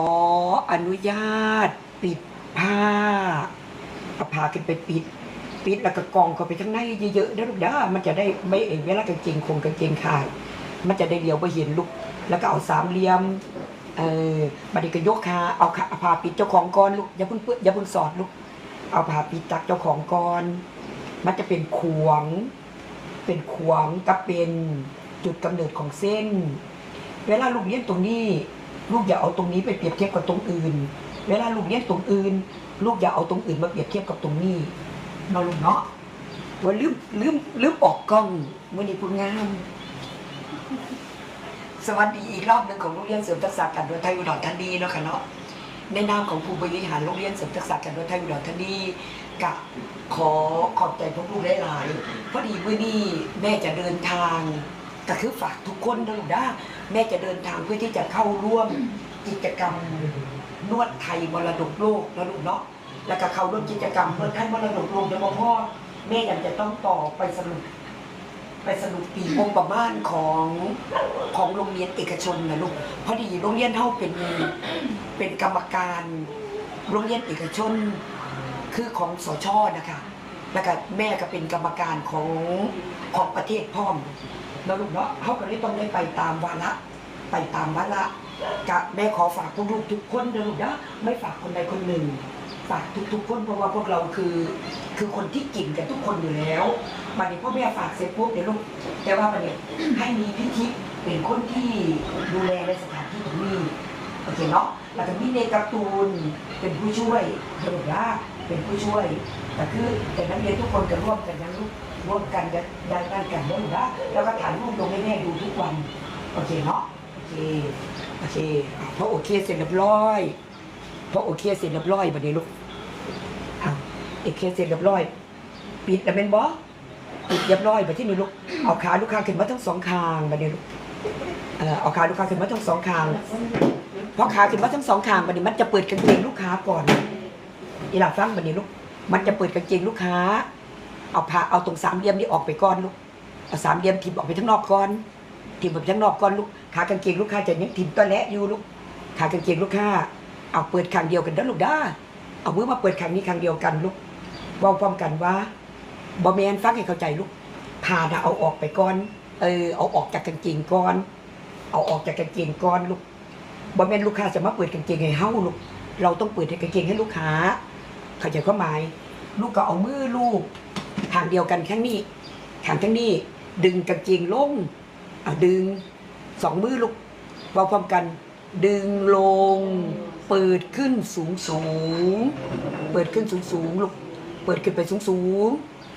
ขออนุญาตปิดผ้าเอาผ้าขึ้นไปปิด ปิดแล้วก็กองเข้าไปข้างในเยอะๆนะลูกด้อมันจะได้ไม่เอเวลากางเกงคงกางเกงขาดมันจะได้เลี้ยวไปเห็นลูกแล้วก็เอาสามเหลี่ยมเออบัดนี้ก็ยกขาเอาขาเอาผ้าปิดเจ้าของก่อนลูกอย่าเพิ่งเปื้ออย่าเพิ่งสอดลูกเอาผ้าปิดตักเจ้าของก่อนมันจะเป็นขวง เป็นขวงกับเป็นจุดกำเนิดของเส้น เวลาลูกเลี้ยนตรงนี้ ลูกอย่าเอาตรงนี้ไปเปรียบเทียบกับตรงอื่น เวลาลูกเลี้ยนตรงอื่น ลูกอย่าเอาตรงอื่นมาเปรียบเทียบกับตรงนี้เนาะลูกเนาะว่าลืมลืมลืมออกกล้องมื่อนี้พูดงามสวัสดีอีกรอบหนึ่งของโรงเรียนเสริมทักษะการดนไทยอุดรธานีเนาะค่ะเนาะในนามของผู้บริหารโรงเรียนเสริมทักษะการดนไทยอุดรธานีกับขอขอบใจพวกลูกหลายๆพอดีมื่อนี้แม่จะเดินทาง ก็คือฝากทุกคนนะลูกนะแม่จะเดินทางเพื่อที่จะเข้าร่วมกิจกรรมนวดไทยมรดกโลกนะลูกเนาะแล้วก็เข้าร่วมกิจกรรมนวดไทยมรดกโลกเดี๋ยวพ่อแม่ยังจะต้องต่อไปสรุปไปสรุปปีงบประมาณของของโรงเรียนเอกชนนะลูกพอดีโรงเรียนเท่าเป็นเป็นกรรมการโรงเรียนเอกชนคือของสชนะคะแล้วก็แม่ก็เป็นกรรมการของของประเทศพร้อม แล้วลูกเนาะเขาก็เลยต้องได้ไปตามวาระไปตามวาระกับแม่ขอฝากพวกลูกทุกคนนะลูกนะไม่ฝากคนใดคนหนึ่ง ฝากทุกๆคนเพราะว่าพวกเราคือ คือคนที่กิ่งกันทุกคนอยู่แล้วบัดนี้พ่อแม่ฝากเสร็จปุ๊บเดี๋ยวลูกแต่ว่าบัดนี้ให้มีพิธีเป็นคนที่ดูแลในสถานที่ตรงนี้โอเคเนาะแล้วก็มีเนการ์ตูนเป็นผู้ช่วยเดี๋ยวละ เป็นผู้ช่วยแต่คือแต่นักเรียนทุกคนจะร่วมกันยังลูกร่วมกันจะได้ด้านกันเดี๋ยวละแล้วก็ถ่ายรูปลงให้แม่ดูทุกวัน โอเคเนาะโอเคโอเคอะพอโอเคเสร็จเรียบร้อยพอโอเคเสร็จเรียบร้อยบัดนี้ลูกเอาโอเคเสร็จเรียบร้อย ปิดแล้วเป็นบอปิดเรียบร้อยบัดที่นี่ลูกเอาขาลูกค้าขึ้นมาทั้งสองข้างบัดนี้ลูกเออเอาขาลูกค้าขึ้นมาทั้งสองข้างพอขาขึ้นมาทั้งสองข้างบัดนี้มันจะเปิดกางเกงลูกค้าก่อน อีหลาฟังบัดนี้ลูก มันจะเปิดกางเกงลูกค้า เอาผ้าเอาตรงสามเหลี่ยมนี้ออกไปก่อนลูก เอาสามเหลี่ยมทิมออกไปข้างนอกก่อนทิมออกไปข้างนอกก่อนลูก ขากางเกงลูกค้าจะยังทิมตัวแหละอยู่ลูก ขากางเกงลูกค้า เอาเปิดข้างเดียวกันด้ลูกด้าเอามือมาเปิดข้างนี้ข้างเดียวกันลูกเว้าพร้อมกันว่าบอแมนฟังให้เข้าใจลูกผ่านะเอาออกไปก่อน เออ เอาออกจากกางเกงก่อน เอาออกจากกางเกงก่อนลูกบอแมนลูกค้าจะมาเปิดกางเกงให้เฮ้าลูก เราต้องเปิดให้กางเกงให้ลูกค้า เข้าใจความหมาย ลูกก็เอามือลูกทางเดียวกันข้างนี้ทางข้างนี้ ดึงกางเกงลงอะดึงสองมือลูกเว้าพร้อมกัน ดึงลง เปิดขึ้นสูงสูง เปิดขึ้นสูงสูงลูกเปิดขึ้นไปสูงสูง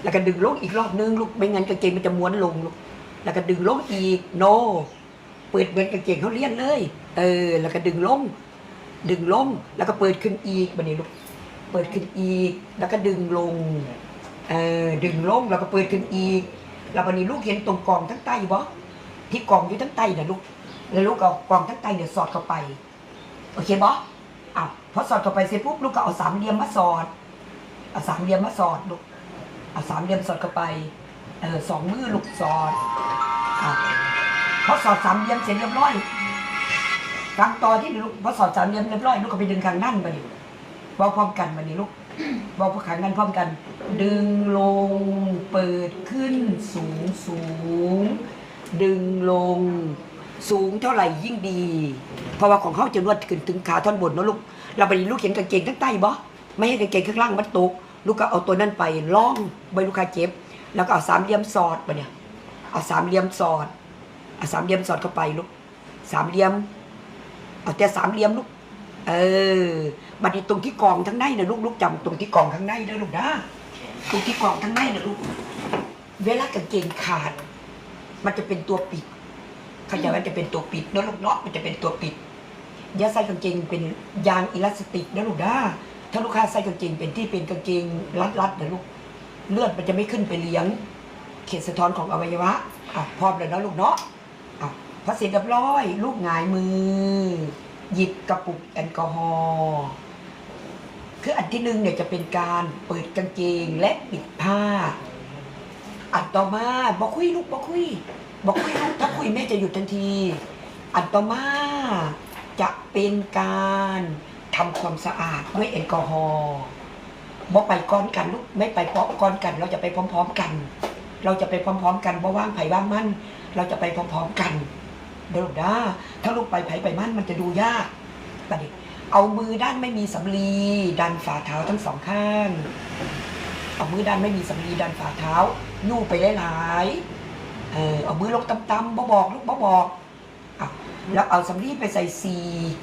แล้วก็ดึงลงอีกรอบนึงลูกไม่งั้นกางเกงมันจะม้วนลงลูกแล้วก็ดึงลงอีกโน เปิดเหมือนกางเกงเขาเลี้ยนเลย เออ แล้วก็ดึงลง ดึงลงแล้วก็เปิดขึ้นอีกบันนี้ลูก เปิดขึ้นอีก แล้วก็ดึงลงเออดึงลงแล้วก็เปิดขึ้นอีก แล้วบันนี้ลูกเห็นตรงกล่องทั้งใต้บ่ที่กล่องอยู่ทั้งใต้นะลูกแล้วลูกเอากล่องทั้งใต้เนี่ยสอดเข้าไปโอเคบ่อ้าวพอสอดเข้าไปเสร็จปุ๊บลูกก็เอาสามเหลี่ยมมาสอดเอาสามเหลี่ยมมาสอดลูกเอาสามเหลี่ยมสอดเข้าไปเออสองมือลูกสอดอะพอสอดสามเหลี่ยมเสร็จเรียบร้อยฟังต่อที่ลูกพอสอดสามเหลี่ยมเรียบร้อยลูกก็ไปดึงข้างนั่นมาดิ บอกพร้อมกันมาดิลูกบอกข้างนั้นพร้อมกัน ดึงลงเปิดขึ้นสูงสูง ดึงลง สูงเท่าไหร่ยิ่งดี เพราะว่าของเขาจะนวดขึ้นถึงขาท่อนบนนะลูกเราไปลูกเห็นกางเกงทั้งใต้บ่ไม่ให้กางเกงข้างล่างมันตกลูกก็เอาตัวนั้นไปล่องใบลูกค้าเจ็บ แล้วก็เอาสามเหลี่ยมสอดไปเนี่ยเอาสามเหลี่ยมสอดเอาสามเหลี่ยมสอดเข้าไปลูกสามเหลี่ยมเอาแต่สามเหลี่ยมลูก เออ บัดนี้ตรงที่กองทั้งในนะลูกลูกจำตรงที่กองทั้งในนะลูกนะตรงที่กองทั้งในนะลูก เวลากางเกงขาด มันจะเป็นตัวปิดเข้าใจว่าจะเป็นตัวปิดเนอะลูกเนาะมันจะเป็นตัวปิดอย่าใส่กางเกงเป็นยางอิลาสติกนะลูกนะถ้าลูกค้าใส่กางเกงเป็นที่เป็นกางเกงรัดๆนะลูก เลือดมันจะไม่ขึ้นไปเลี้ยง เขตสะท้อนของอวัยวะอะพร้อมแล้วนะลูกเนาะอะพอเสร็จเรียบร้อย ลูกหงายมือ หยิบกระปุกแอลกอฮอล์คืออันที่หนึ่งเนี่ยจะเป็นการเปิดกางเกงและปิดผ้า อันต่อมาบอกคุยลูกบอกคุยบอกคุยลูกถ้าคุยแม่จะหยุดทันที อันต่อมาจะเป็นการทำความสะอาดด้วยแอลกอฮอล์บ่ไปก้อนกันลูกไม่ไปพร้อมก้อนกัน เราจะไปพร้อม ๆกัน เราจะไปพร้อม ๆ กันบ่ว่างไผ่ว่างมั่นเราจะไปพร้อม ๆ กัน เดี๋ยวลูกนะถ้าลูกไปไผ่ไปมั่นมันจะดูยากประเด็เอามือด้านไม่มีสำลี ดันฝ่าเท้าทั้งสองข้าง เอามือด้านไม่มีสำลีดันฝ่าเท้ายู่ไปหลายๆเออเอามือลงต่ำๆบ่บอกลูกบ่บอกอะแล้วเอาสำลีไปใส่สี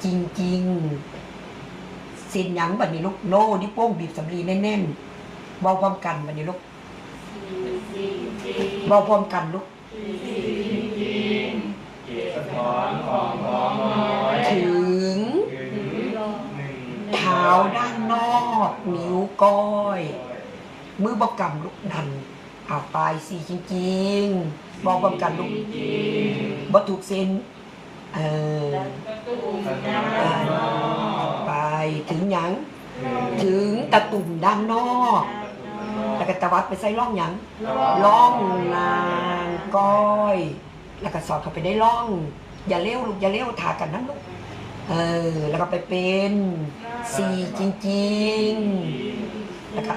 จริงๆเส้นยังบัดนี้ลูกโน่นี่โป้งบีบสำลีแน่นๆเบาพร้อมกันบัดนี้ลูกเบาพร้อมกันลูก สรของพอน้อยถึงถึงเท้าด้านนอกนิ้วก้อย มือบกำลูกดันเอาปลายสีจริงๆบอกพร้อมกันลูกบ่ถูกเส้นเออไปถึงหยังถึงตะตุ่มด้านนอกแล้วก็ตะวัดไปใส่ร่องหยังร่องนางก้อย แล้วก็สอดเข้าไปได้ร่อง อย่าเลี้ยวลูกอย่าเลี้ยวถากันนั้นลูกเออแล้วก็ไปเป็นสี่จริงๆแล้วก็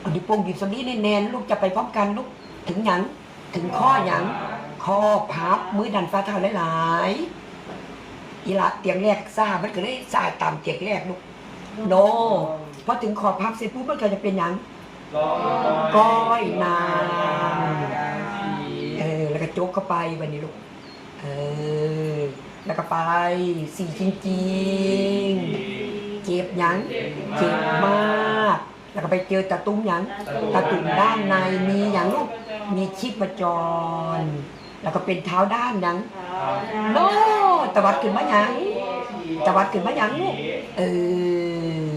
เอาดิโป้งบีบสำลีแน่นๆลูกจะไปพร้อมกันลูกถึงหยังถึงข้อหยังข้อพับมือดันฟ้าเท้าหลายๆอีละเตียงแรกซ่ามันก็เลยซ่าตามเตียงแรกลูกโนพอถึงขอบพับเสร็จปุ๊บมันก็จะเป็นหยังก้อยนา จกเข้าไปวันนี้ลูก เออ แล้วก็ไปสี่จริงๆเจ็บหยังเจ็บมาก แล้วก็ไปเจอตะตุ้มหยังตะตุ่มด้านในมีหยังลูก มีชีพจร แล้วก็เป็นเท้าด้านหยังโนตะวัดขึ้นมาหยังตะวัดขึ้นมาหยังลูก เอ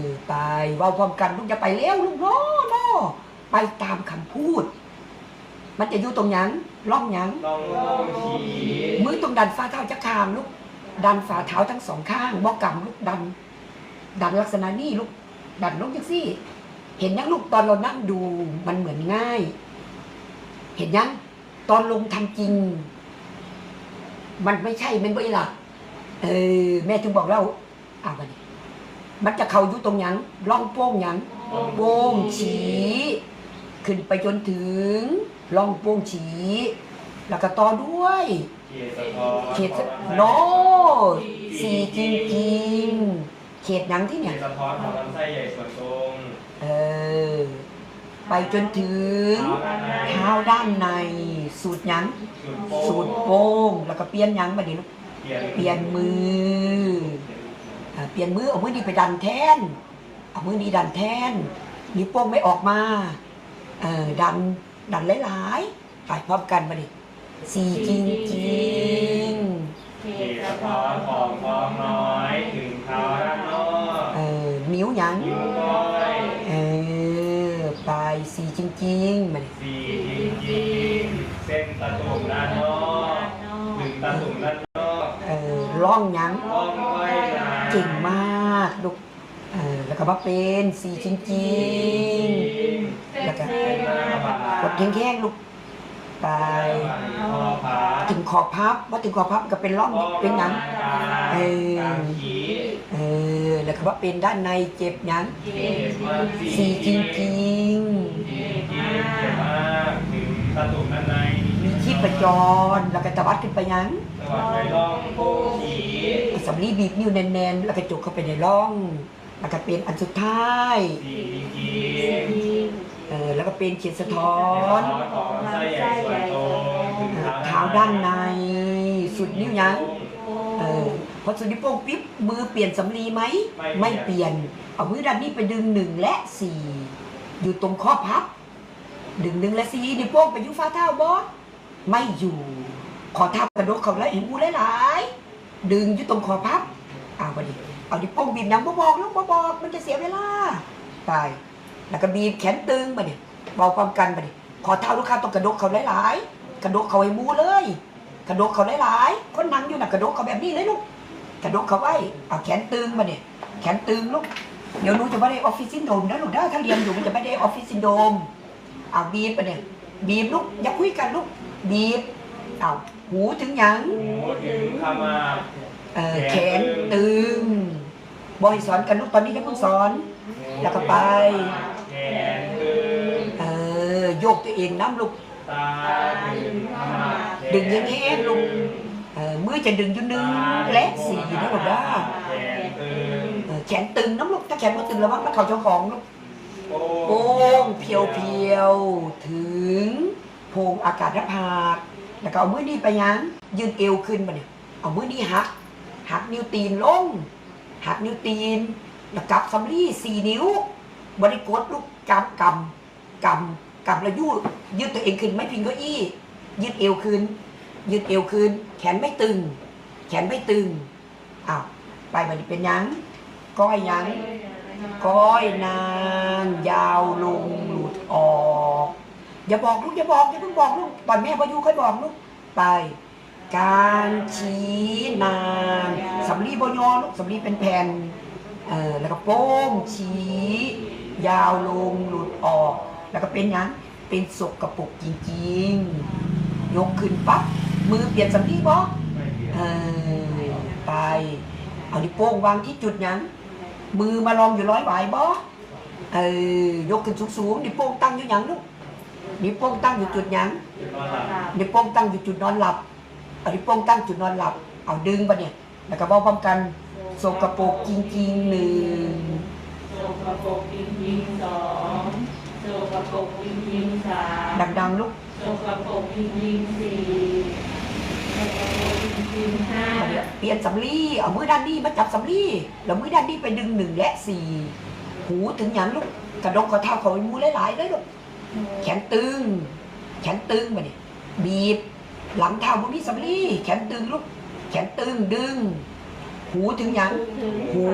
อ ไปเว้าพร้อมกันลูกจะไปเร็วลูกโนโนไปตามคำพูด มันจะอยู่ตรงหยัง ร่องหยังลองลองขี่มือตรงดันฝ่าเท้าจะคามลูกดันฝ่าเท้าทั้งสองข้างบอกกำลูกดัน ดันลักษณะนี้ลูกดันลงจังซี่ เห็นยังลูกตอนเรานั่งดูมันเหมือนง่าย เห็นยังตอนลงทำจริง มันไม่ใช่มันไม่ล่ะเออแม่ถึงบอกแล้วอ่าวันนี้มันจะเข้าอยู่ตรงหยังร่องโป้งหยังโป้งฉี ขึ้นไปจนถึงร่องโป้งฉี แล้วก็ต่อด้วยเขตสะท้อนเขตโนสีจริงจริงๆเขตหยังที่เนี่ยตสะท้อนของลำไส้ใหญ่ส่วนตรงเออไปจนถึงเท้าด้านในสูตรยังสูตรโป้งแล้วก็เปลี่ยนยังมาดิลูกเปลี่ยนเปลี่ยนมือเปลี่ยนมือเอามือนี้ไปดันแทนเอามือนี้ดันแทนนิ้วโป้งไม่ออกมา เออดันดันหลายๆไปพร้อมกันมาดิสี่จริงจริงๆเขตสะท้อนของท้องน้อยถึงเท้าด้านนอกเออนิ้วหยังนิ้วก้อยเออปลายสีจริงๆมาดิสี่จริงๆเส้นตะตุ่มด้านนอกถึงตะตุ่มด้านนอกเออร่องหยังท้องก้อยนะเก่งมากลูกเออแล้ว ก็มาเป็นสีจริงๆแล้วก็เป็นหน้าผากดแข้งๆลูกไปคอผาถึงขอบพับว่าถึงขอบพับก็เป็นร่องเป็นหยังเออกลางขีเออแล้วก็ว่าเป็นด้านในเจ็บหยังเจ็บมากสีจริงเจ็บมากถึงตะตุ่มด้านในๆมีชีพจรแล้วก็ตะวัดขึ้นไปหยังจังหวัดไปร่องโป้งขีสำลีบีบนิ้วแน่นๆแล้วก็จุกเข้าไปในร่อง แล้วก็เป็นอันสุดท้ายสีจริงเออแล้วก็เป็นเขียนสะท้อท้อนนของลำไส้ใหญ่ส่วนตรงถึงเออเท้าด้านใน สุดนิ้วยังเออพอสุดนิ้วโป้งปิ๊บมือเปลี่ยนสำลีไหมไม่เปลี่ยน เอามือด้านนี้ไปดึงหนึ่งและสี่อยู่ตรงข้อพับ ดึงหนึ่งและสี่นิ้วโป้งไปอยุฟ้าเท้าบอสไม่อยู่ ขอเท้ากระดกเขาแล้วเห็นมูหลายๆดึงอยู่ตรงคอพับเอาไปดิ เอาดิโป้งบีบหนังบ่บอกลูกบ่บอก มันจะเสียเวลาไปแล้วก็บีบแขนตึงมาดิเบาความกันมาดิขอเท้าลูกค้าต้องกระดกเขาหลายๆ กระดกเขาไว้มูเลย กระดกเขาหลายๆ คนนั่งอยู่น่ะกระดกเขาแบบนี้เลยลูก กระดกเขาไว้เอาแขนตึงมาดิแขนตึงลูก เดี๋ยวนูจะไม่ได้ออฟฟิศซินโดมนะลูกนะถ้าเรียนอยู่มันจะไม่ได้ออฟฟิศซินโดมเอาบีบไปเนี่ยบีบลูกอย่าคุยกันลูกบีบเอาหูถึงหยังหูถึงขมับ เอ่อแขนตึงบอยสอนกันลูกตอนนี้จะเพิ่งสอน แล้วก็ไป แขนตึงเออโยกตัวเองน้ำลูก ตาดึงขมับแขนดึงแห้งๆลูกเออมือจะดึงอยู่หนึ่งและสี่นะลูกนะแขนตึงเออแขนตึงน้ำลูกถ้าแขนไม่ตึงแล้วมั้งมันเข่าเจ้าของลูก โป้โป้งเพียวเพียวๆถึงโพรงอากาศหน้าผากแล้วก็เอามือนี้ไปยังยืนเอวขึ้นมาเนี่ยเอามือนี้หัก หักนิ้วตีนลง หักนิ้วตีน แล้วกับสำลีสี่นิ้วบริกดลูกกำกำกำกำแล้วยืดยืดตัวเองขึ้นไม่พิงเก้าอี้ ยืดเอวขึ้น ยืดเอวขึ้น แขนไม่ตึง แขนไม่ตึงอ้าวไปมันเป็นยังก้อยยังก้อยนานยาวลงหลุดออก อย่าบอกลูกอย่าบอกอย่าเพิ่งบอกลูกตอนแม่พายุค่อยบอกลูกไป การชี้นานสำลีบยอลูกสำลีเป็นแผ่นเออแล้วก็โป้งชี้ ยาวลงหลุดออก แล้วก็เป็นหยังเป็นศกกระปุกจริงๆ ยกขึ้นปั๊บมือเปลี่ยนสำลีบอกเออไป เอานิ้วโป้งวางที่จุดหยังมือมาลองอยู่ร้อยหวายบ่เออยกขึ้นสูงๆนิ้วโป้งตั้งอยู่หยังลูกนิ้วโป้งตั้งอยู่จุดหยังนอนหลับนิ้วโป้งตั้งอยู่จุดนอนหลับ เอานิ้วโป้งตั้งจุดนอนหลับ เอาดึงปะเนี่ย แล้วก็เบาพร้อมกันสกปรกจริงๆหนึ่งโสกปรกจริงๆสองโสกปรกจริงๆสามดังๆลูกโสกปรกจริงๆสี่โสกปรกจริงๆห้าเอาเนี่ยเปลี่ยนสำลีเอามือด้านนี้มาจับสำลีแล้วมือด้านนี้ไปดึงหนึ่งและสี่หูถึงหยังลูกกระดกกระเท้าเขามือหลายๆเลยลูกแขนตึง แขนตึงมาเนี่ยบีบ หลังเท้าบุมีสำลีแขนตึงลูกแขนตึงดึง หูถึงหยัง หู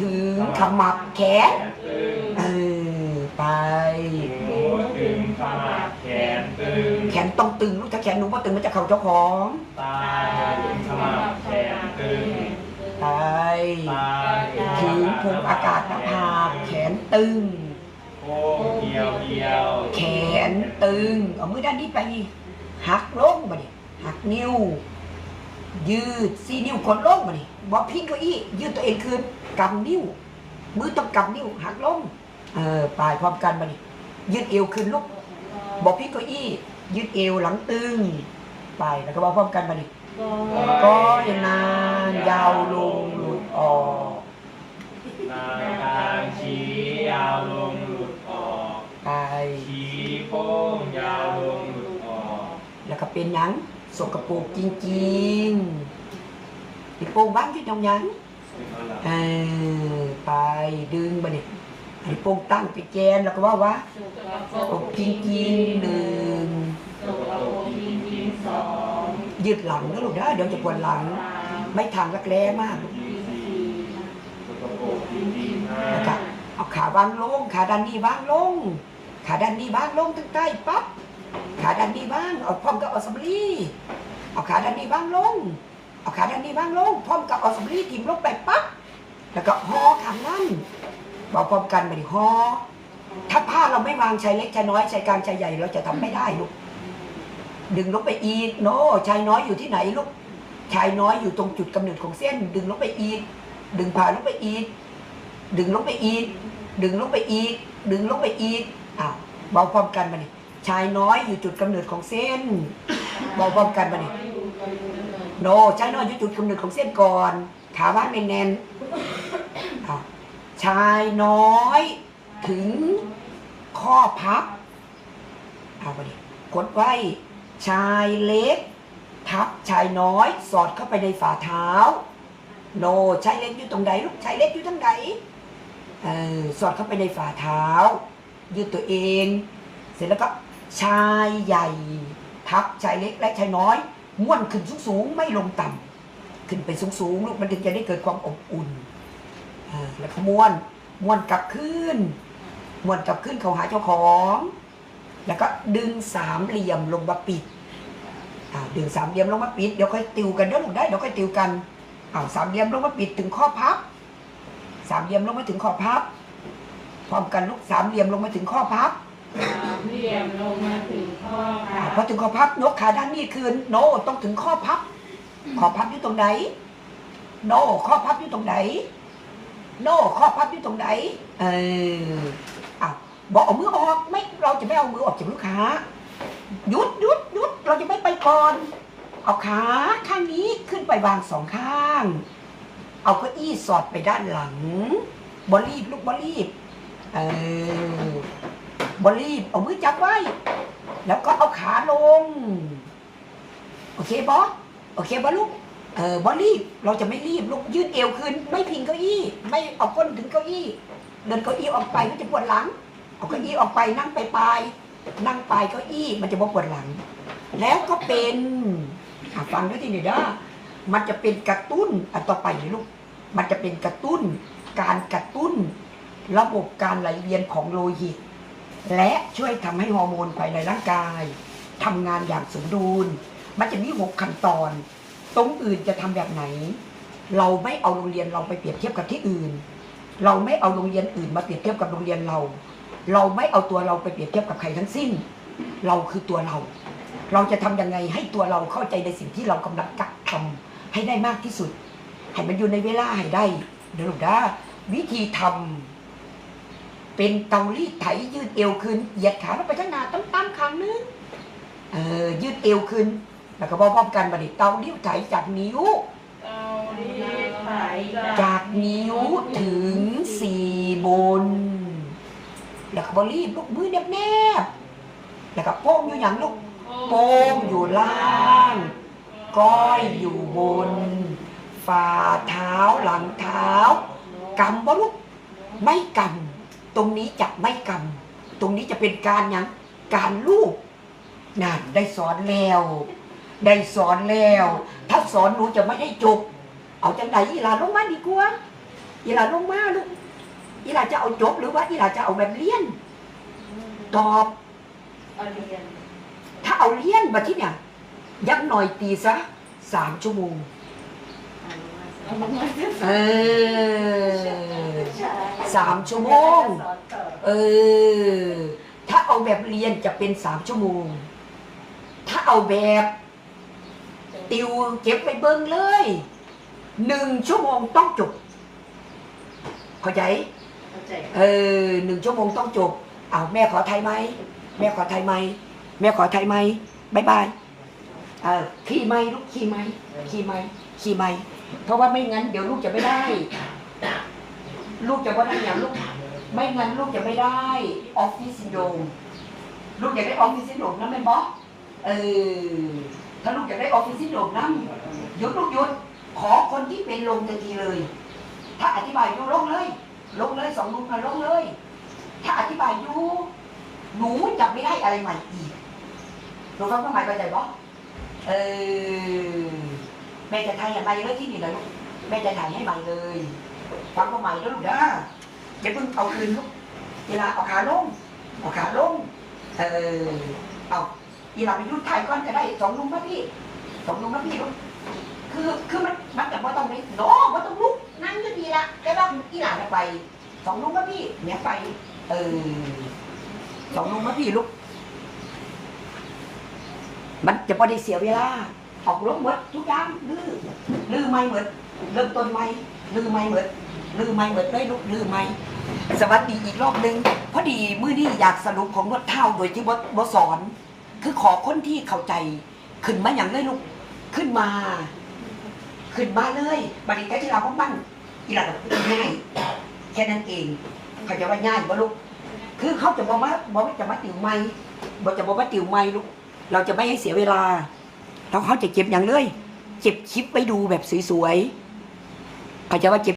ถึงขมับแขนแขนตึงเออไปหูถึงขมับแขนตึงแขนต้องตึงลูกถ้าแขนหนูพอตึงมันจะเข่าเจ้าของตาถึงขมับแขนตึงไปตาถึงพุงอากาศหน้าผากแขนตึงโป้งเพียวเพียว แขนตึงเอามือด้านนี้ไป หักลงมาดิหักนิ้ว ยืดสี่นิ้วกดลงมาดิบอกพิงเก้าอี้ยืดตัวเองคืนกำนิ้ว มือต้องกำนิ้วหักลงเออปลายพร้อมกันมาดิยืดเอวขึ้นลูกบอกพิงเก้าอี้ ยืดเอวหลังตึงไปแล้วก็บอกพร้อมกันมาดิก็ยนานยาวลงหลุดออกหน้าทางชี้ยาวลงหลุดออกไป ชี้โป้งยาวลงหลุดออก แล้วก็ เป็นหยังสกปรกจริงๆอีโป้งบ้านที่ตรงหยังถึงนอนหลับเออไปดึงมาเนี่ยไอ้โป้งตั้งไปแกนแล้วก็ว่าว่าโสกปรอกกจริงๆหนึ่งโสกปรกจริงๆสองยืดหลังนะลูกนะเดี๋ยวจะปวดหลังสามไม่ทางรักแร้มากลูกสี่สกปรกจริงๆห้าแล้วก็เอาขาวางลง ขาด้านนี้วางลง ขาด้านนี้วางลงตั้งใต้ปั๊บ ขาด้านนี้วางเอาพร้อมกับเอาสำลีเอาขาด้านนี้วางลง เอาขาด้านนี้วางลงพร้อมกับเอาสำลีถิ่มลงไปปั๊บแล้วก็ห่อขางนั่นบอกพร้อมกันมาดิห่อถ้าผ้าเราไม่วางชายเล็กชายน้อยชายกลางชายใหญ่เราจะทำไม่ได้ลูกดึงลงไปอีกโนชายน้อยอยู่ที่ไหนลูกชายน้อยอยู่ตรงจุดกำเนิดของเส้น ดึงลงไปอีก ดึงผ่าลงไปอีก ดึงลงไปอีก ดึงลงไปอีก ดึงลงไปอีกอ้าวเบาพร้อมกันมาดิ ชายน้อยอยู่จุดกำเนิดของเส้นเบาพร้อมกันมาดิโนชายน้อยอยู่จุดกำเนิดของเส้นก่อนขาว่างแน่นๆชายน้อยถึงข้อพับเอาไปดิกดไว้ ชายเล็ก ทับชายน้อยสอดเข้าไปในฝ่าเท้า โนชายเล็กอยู่ตรงไหนลูกชายเล็กอยู่ตรงไหนเออสอดเข้าไปในฝ่าเท้ายืดตัวเอง เสร็จแล้วก็ ชายใหญ่ทับชายเล็กและชายน้อยม้วนขึ้นสูงๆไม่ลงต่ำขึ้นไปสูงๆลูกมันถึงจะได้เกิดความอบอุ่นอ่าแล้วก็ม้วนม้วนกลับขึ้นม้วนกลับขึ้นเขาหาเจ้าของ แล้วก็ดึงสามเหลี่ยมลงมาปิดอ่าดึงสามเหลี่ยมลงมาปิดเดี๋ยวค่อยติวกันเด้อลูกได้เดี๋ยวค่อยติวกันอ้าสามเหลี่ยมลงมาปิดถึงข้อพับ สามเหลี่ยมลงมาถึงข้อพับพร้อมกันลูกสามเหลี่ยมลงมาถึงข้อพับ เหลี่ยมลงมาถึงข้ออ่าพับพอถึงข้อพับยกขาด้านนี้คืนโนต้องถึงข้อพับ ข้อพับอยู่ตรงไหนโนข้อพับอยู่ตรงไหนโนข้อพับอยู่ตรงไหนเอออ้าวบอกเอามือออกไม่เราจะไม่เอามือออกจากลูกค้าหยุดหยุดหยุดเราจะไม่ไปก่อน เอาขาข้างนี้ขึ้นไปวางสองข้าง เอาเก้าอี้สอดไปด้านหลังบอลีบลูกบอลีบเออ บอลีบเอามือจับไว้ แล้วก็เอาขาลง โอเคบอโอเคบอลูกเออบอรีบเราจะไม่รีบลูกยืดเอวขึ้น ไม่พิงเก้าอี้ ไม่เอาก้นถึงเก้าอี้ เดินเก้าอี้ออกไปมันจะปวดหลังเอาเก้าอี้ออกไปนั่งไปปลายนั่งปลายเก้าอี้มันจะบ่ปวดหลัง แล้วก็เป็นฟังด้วยทีนี่เด้อมันจะเป็นกระตุ้นอันต่อไปเลยลูกมันจะเป็นกระตุ้น การกระตุ้น ระบบการไหลเวียนของโลหิต และช่วยทำให้ฮอร์โมนภายในร่างกายทำงานอย่างสมดุล มันจะมีหกขั้นตอน ตรงอื่นจะทำแบบไหน เราไม่เอาโรงเรียนเราไปเปรียบเทียบกับที่อื่น เราไม่เอาโรงเรียนอื่นมาเปรียบเทียบกับโรงเรียนเรา เราไม่เอาตัวเราไปเปรียบเทียบกับใครทั้งสิ้น เราคือตัวเรา เราจะทำยังไงให้ตัวเราเข้าใจในสิ่งที่เรากำลังกักทำให้ได้มากที่สุดให้มันอยู่ในเวลาให้ได้เดี๋ยวลูกนะวิธีทำ เป็นเตารีดไถยืดเอวขึ้นเหยียดขาลงไปข้างหน้าตั้มตั้มๆครั้งนึงเออยืดเอวขึ้น แล้วก็พร้อมๆกันบัดนี้เตารีดไถจากนิ้วเอาดีไถจากนิ้วถึงสี่บน แล้วก็บรีบลูกมือแนบแนบๆแล้วก็โป้งอยู่อย่างลูกโป้งอยู่ล่างก้อยอยู่บน ฝ่าเท้าหลังเท้ากำบ่ลูกไม่กำ ตรงนี้จะไม่กำตรงนี้จะเป็นการหยังการลูกนั่นได้สอนแล้ว ได้สอนแล้ว ถ้าสอนหนูจะไม่ได้จบ เอาจังไหนอีหลาลงมาดีกว่าอีหลาลงมาลูกอีหลาจะเอาจบหรือว่าอีหลาจะเอาแบบเลี้ยน ตอบเอาเรียน ถ้าเอาเลี้ยนมาที่เนี่ยยักหน่อยตีซะสามชั่วโมง เอาลงมาเออสามชั่วโมง เออ ถ้าเอาแบบเรียนจะเป็นสามชั่วโมง ถ้าเอาแบบ ติวเก็บไปเบิ้งเลยหนึ่งชั่วโมงต้องจบเข้าใจเข้าใจ เออหนึ่งชั่วโมงต้องจบเอาแม่ขอไทยไหมแม่ขอไทยไหมแม่ขอไทยไหมบายบายเออขี่ไหมลูกขี่ไหมขี่ไหมขี่ไหม เพราะว่าไม่งั้นเดี๋ยวลูกจะไม่ได้ ลูกจะว่าได้อย่างลูก ไม่งั้นลูกจะไม่ได้ออฟฟิศซินโดมลูกอยากได้ออฟฟิศซินโดมนะแม่บอสเออถ้าลูกอยากได้ออฟฟิศซินโดมนะหยุดลูกหยุดขอคนที่เป็นลงทันทีเลย ถ้าอธิบายอยู่ลงเลย ลงเลยสองลูกมาลงเลย ถ้าอธิบายอยู่หนูจะไม่ได้อะไรใหม่อีกหนูฟังความหมายเข้าใจบอสเออ แม่จะถ่ายให้ใหม่เลยที่นี่เลยลูกแม่จะถ่ายให้ใหม่เลยฟังความหมายแล้วลูกนะอย่าเพิ่งเอาคืนลูกเวลาเอาขาลงเอาขาลงเออเอาอีหลับไปยุดถ่ายก้อนก็ได้สองลุงมาพี่สองลุงมาพี่ลูกคือคือมันมันแต่ว่าต้องไม่โน้ว่าต้องลุกนั่งก็ดีละแต่ว่าอีหลานน่ะไปสองลุงมาพี่เนี่ยไปเออสองลุงมาพี่ลูกมันจะพอได้เสียเวลา ออกรถหมดทุกอย่างลือลือไม่หมือนเริ่มต้นไม่ลือไม่หมือนลือไม่หมือนได้ลูกลือไม่สวัสดีอีกรอบหนึ่งพอดีมื้อนี้อยากสรุปของนวดเท้าโดยที่บ่บ่สอน คือขอคนที่เข้าใจ ขึ้นมาอย่างเลยลูกขึ้นมา ขึ้นมาเลยบริการที่เราบ้างอีหลักง่ายแค่นั้นเองเขาจะว่าง่ายบ่ลูกคือเขาจะบอกว่าบอกว่าจะมาติวไม่บอกจะบอกว่าติวไม่ลูกเราจะไม่ให้เสียเวลา แล้วเขาจะเก็บอย่างเลย เก็บคลิปไปดูแบบสวยๆเขาจะว่าเก็บ